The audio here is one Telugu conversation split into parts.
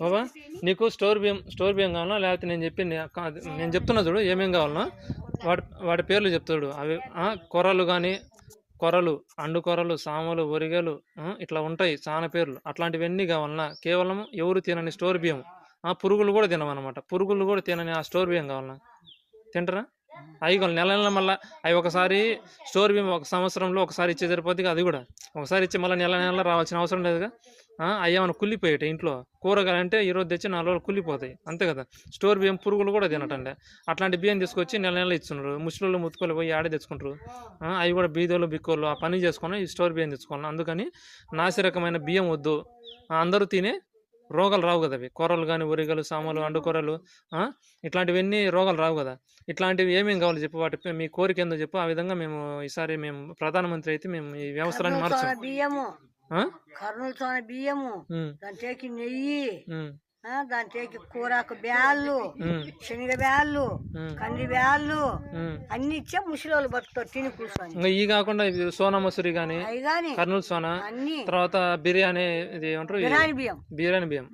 బాబా నీకు స్టోర్ బియ్యం స్టోర్ బియ్యం కావాలా లేకపోతే నేను చెప్పి నేను చెప్తున్నా చూడు ఏమేం కావాలన్నా వాడి వాడి పేర్లు చెప్తాడు అవి కొరలు కానీ కొరలు అండు కొరలు సామలు ఒరిగలు ఇట్లా ఉంటాయి చాలా పేర్లు. అట్లాంటివన్నీ కావాలన్నా కేవలం ఎవరు తినని స్టోర్ బియ్యం ఆ పురుగులు కూడా తినమన్నమాట పురుగులు కూడా తినని ఆ స్టోర్ బియ్యం కావాలన్నా తింటారా? అవి కావాలి నెల నెల మళ్ళీ అవి ఒకసారి స్టోర్ బియ్యం ఒక సంవత్సరంలో ఒకసారి ఇచ్చే సరిపోతుంది అది కూడా. ఒకసారి ఇచ్చి మళ్ళీ నెల నెల రావాల్సిన అవసరం లేదుగా. ఆ, అవి ఏమైనా కుళ్ళిపోయాయి ఇంట్లో. కూరగాయలు అంటే ఈరోజు తెచ్చి నాలుగు రోజులు కుళ్ళిపోతాయి. అంతే కదా. స్టోర్ బియ్యం పురుగులు కూడా తినటండి. అట్లాంటి బియ్యం తీసుకొచ్చి నెల నెల ఇస్తున్నారు ముసలిళ్ళు ముత్తుకోలు పోయి ఆడే తెచ్చుకుంటారు? అవి కూడా బీదోళ్ళు బిక్కోళ్ళు ఆ పని చేసుకొని ఈ స్టోర్ బియ్యం తెచ్చుకోవాలి అందుకని నాసి రకమైన బియ్యం వద్దు. అందరూ తినే రోగాలు రావు కదా అవి. కూరలు కానీ ఉరిగలు సామలు అండుకూరలు ఇట్లాంటివన్నీ రోగాలు రావు కదా. ఇట్లాంటివి ఏమేమి కావాలి చెప్పు? వాటి మీ కోరిక ఏందో చెప్పు? ఆ విధంగా మేము ఈసారి మేము ప్రధానమంత్రి అయితే మేము ఈ వ్యవస్థలను కర్నూలు మార్చాం. సోన బియ్యము. బియ్యము. నెయ్యి. దాంట్లోకి కూరాకు బ్యాళ్ళు శనగ బ్యాళ్ళు కంది బ్యాళ్ళు. అన్ని ఇచ్చే ముసలోళ్ళు బతుకుతారు తిని కూర్చొని. ఈ కాకుండా సోనా మసూరి గాని కర్నూలు సోనా అన్ని తర్వాత బిర్యానీ ఇది ఏమంటారు? బిర్యానీ బియ్యం. బిర్యానీ బియ్యం?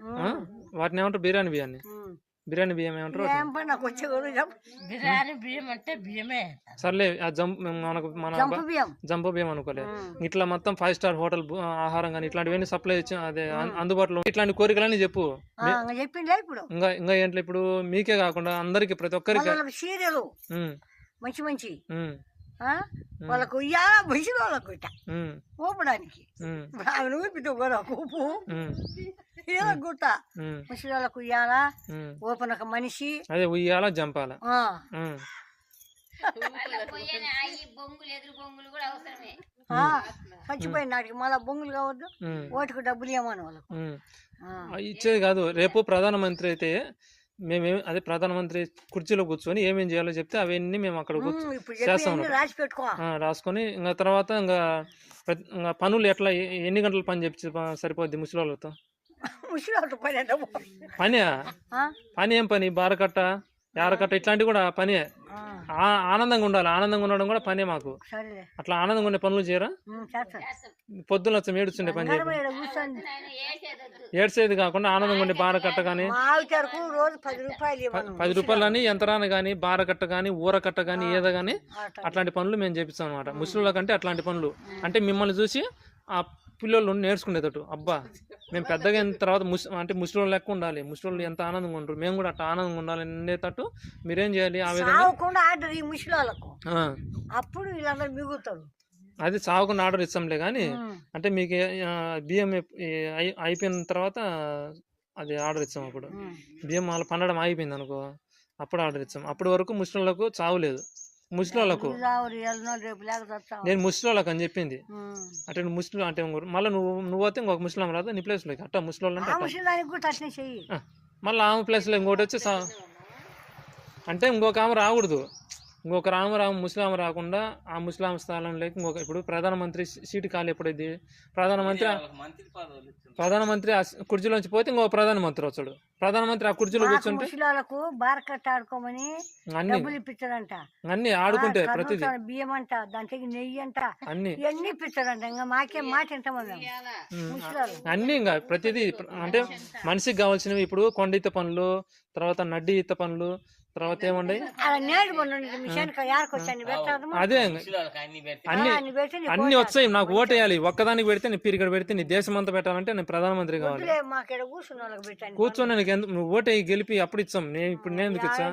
వాటిని ఏమంటారు? బిర్యానీ బియ్యాన్ని. బిర్యానీ బియ్యం ఏమంటారు నాకు వచ్చే. బిర్యానీ బియ్యం అంటే బియ్యమే. సర్లే ఆ జంప్ మనకు మన జంపు బియ్యం. జంబో బియ్యం అనుకోలే. ఉమ్. ఇట్లా మొత్తం ఫైవ్ స్టార్ హోటల్ ఆహారం కానీ ఇట్లాంటివన్నీ సప్లై ఇచ్చి అదే అందుబాటులో. ఇట్లాంటి కోరికలన్నీ చెప్పు. చెప్పిండే ఇప్పుడు. ఇంకా ఇంకా ఏంట్లో ఇప్పుడు మీకే కాకుండా అందరికి ప్రతి ఒక్కరికి. మంచి మంచి? వాళ్ళకు ఇయ్యాల? ముసలి వాళ్ళకు ఉమ్, ఊపడానికి. ఉమ్, ఇప్పుడు ఆమె ఊపితే కూడా ఊపు. ఇలా గుట్ట? ముసలి వాళ్ళకు ఇయ్యాల? ఉమ్. ఓపెన్ ఒక మనిషి. అదే ఉయ్యాల జంపాల? ఆ, ఉమ్, ఆ, చచ్చిపోయిన నాటికి మళ్ళా బొంగులు కావద్దు. ఓటుకు డబ్బులు ఇవ్వమని వాళ్ళకు. ఇచ్చేది కాదు. రేపు ప్రధానమంత్రి అయితే మేమేమి అదే ప్రధానమంత్రి కుర్చీలో కూర్చొని ఏమేం చేయాలో చెప్తే అవన్నీ మేము అక్కడ కూర్చో ఉమ్, ఇప్పుడు చేస్తాం చెప్పి అన్నమాట. రాసి పెట్టుకో. ఆ, రాసుకొని ఇంకా తర్వాత ఇంకా ఇంకా పనులు ఎట్లా ఎన్ని గంటలు పని చెప్పి సరిపోద్ది ముసలితో ముసలి వాళ్ళతో పని? పని ఏం పని? బారకట్ట యారకట్ట ఇట్లాంటివి కూడా పని. ఆ, ఆనందంగా ఉండాలి. ఆనందంగా ఉండడం కూడా పనే మాకు. అట్లా ఆనందంగా ఉండే పనులు చేయరా? పొద్దున్న వచ్చి ఏడుస్తుండే పని చేయకు ఏడ్చేది కాకుండా ఆనందంగా ఉండే బారకట్ట కానీ రోజు పది రూపాయలు ఇవ్వను. పది రూపాయలు అని యంత్రాన్ని కానీ బారకట్ట కానీ ఊరకట్ట కానీ ఏదో కానీ అట్లా. అట్లాంటి పనులు మేము చేపిస్తాం అనమాట ముసలిళ్ళ కంటే అట్లాంటి పనులు. అంటే మిమ్మల్ని చూసి ఆ పిల్లలు నేర్చుకునేటట్టు. అబ్బా మేము పెద్దగా అయిన తర్వాత ముస్ అంటే ముసలి లెక్క ఉండాలి. ముసలి ఎంత ఆనందంగా ఉంటారు. మేము కూడా అట్లా ఆనందంగా ఉండాలి ఉండేటట్టు మీరేం చేయాలి? ఆ విధంగా ఆర్డర్ ఈ అప్పుడు వీళ్ళందరూ మిగులుతారు. అది సాగుకుండా ఆర్డర్ ఇస్తాంలే కానీ. అంటే మీకు బియ్యం అయిపోయిన తర్వాత అది ఆర్డర్ ఇస్తాం అప్పుడు. బియ్యం మళ్ళీ పండడం ఆగిపోయింది అనుకో అప్పుడు ఆర్డర్ ఇస్తాం. అప్పటి వరకు ముస్లింలకు చావు లేదు. ముస్లింలకు. నేను ముస్లింలకు అని చెప్పింది. అంటే నువ్వు ముస్లిం అంటే మళ్ళీ నువ్వు నువ్వు పోతే ఇంకొక ముస్లిం రాదు నీ ప్లేస్లోకి అట్టా ముస్లిం అంటే మళ్ళీ ఆమె ప్లేస్లో ఇంకోటి వచ్చి అంటే ఇంకొక ఆమె రాకూడదు. ఇంకొక రామ రామ ముస్లాం రాకుండా ఆ ముస్లాం స్థానంలోకి ఇంకొక ఇప్పుడు ప్రధానమంత్రి సీటు ఖాళీ ఎప్పుడైంది ప్రధానమంత్రి ప్రధానమంత్రి ఆ కుర్చీలోంచి పోతే ఇంకొక ప్రధానమంత్రి వచ్చాడు ప్రధానమంత్రి ఆ కుర్చీలో కూర్చుంటే బారకట్ట ఆడుకోమని అన్ని డబ్బులు ఇప్పించాడంట. అన్ని ఆడుకుంటే ప్రతిదీ. బియ్యం అంట నెయ్యి అంట అన్ని. ఇవన్నీ ఇంకా మాకేం మాట అన్ని ఇంకా ప్రతిదీ ప్ర- అంటే. మనిషికి కావాల్సినవి ఇప్పుడు కొండ ఈత పనులు తర్వాత నడ్డి ఈత పనులు తర్వాత పెట్టాము అదే. అన్ని అన్ని వచ్చాయి నాకు ఓటు వేయాలి. ఒక్కదానికి పెడితే నీ పీరికడ పెడితే నీ దేశం అంతా పెట్టాలంటే నేను ప్రధానమంత్రి కావాలి. కూర్చొని నీకు ఎందుకు? నువ్వు ఓటు గెలిపి అప్పుడు ఇచ్చాం. నేను ఇప్పుడు నేను ఎందుకు ఇచ్చా?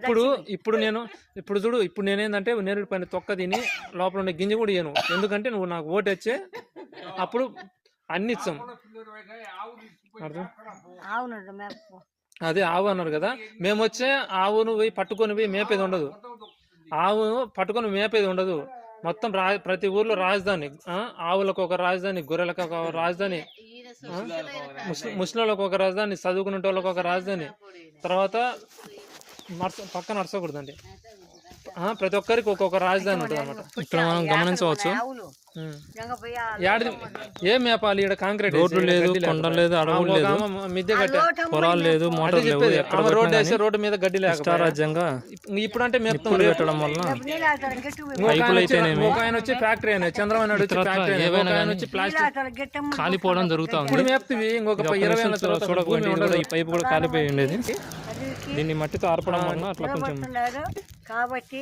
ఇప్పుడు ఇప్పుడు నేను ఇప్పుడు చూడు ఇప్పుడు నేనేందంటే నేరుడు పైన తొక్క తిని లోపల ఉండే గింజ కూడా ఇయ్యను. ఎందుకంటే నువ్వు నాకు ఓటు వచ్చే అప్పుడు అన్ని ఇచ్చాం. అర్థం అవునండి మేము అదే ఆవు అన్నారు కదా. మేము వచ్చే ఆవును పోయి పట్టుకొని పోయి మేపేది ఉండదు. ఆవు పట్టుకొని మేపేది ఉండదు. మొత్తం రా ప్రతి ఊర్లో రాజధాని ఆవులకు ఒక రాజధాని గొర్రెలకు ఒక రాజధాని ముస్లింలకు ఒక రాజధాని చదువుకునే వాళ్ళకు ఒక రాజధాని తర్వాత నర్స పక్క నడచకూడదండి ప్రతి ఒక్కరికి ఒక్కొక్క రాజధాని ఉంటుంది అనమాట ఇక్కడ మనం గమనించవచ్చు. ఏం మేపాలి? ఇక్కడ కాంక్రీట్ రోడ్లు లేదు గడ్డి కొండ లేకపోతే. లేదు అడవులు ఒక లేదు. మిద్దె కట్టే. పొలాలు లేదు మోటార్ చెప్పేది. ఎక్కడ రోడ్డు వేస్తే రోడ్డు మీద గడ్డి లేకపోతే ఇష్టారాజ్యంగా ఇప్పుడు అంటే మేపుతాం నిప్పులు పెట్టడం ఆయన పైపులు అయితేనేమి. ఇంకొక ఆయన వచ్చి ఫ్యాక్టరీ అయినా చంద్రబాబు వచ్చి ఫ్యాక్టరీ ఏవైనా వచ్చి ప్లాస్టిక్ కాలిపోవడం జరుగుతూ ఇప్పుడు మేపుతుంది ఇంకొక ఇరవై చూడకపోయింది ఈ పైపు కూడా కాలిపోయి ఉండేది. దీన్ని మట్టితో ఆర్పడం వలన అట్లా కొంచెం కాబట్టి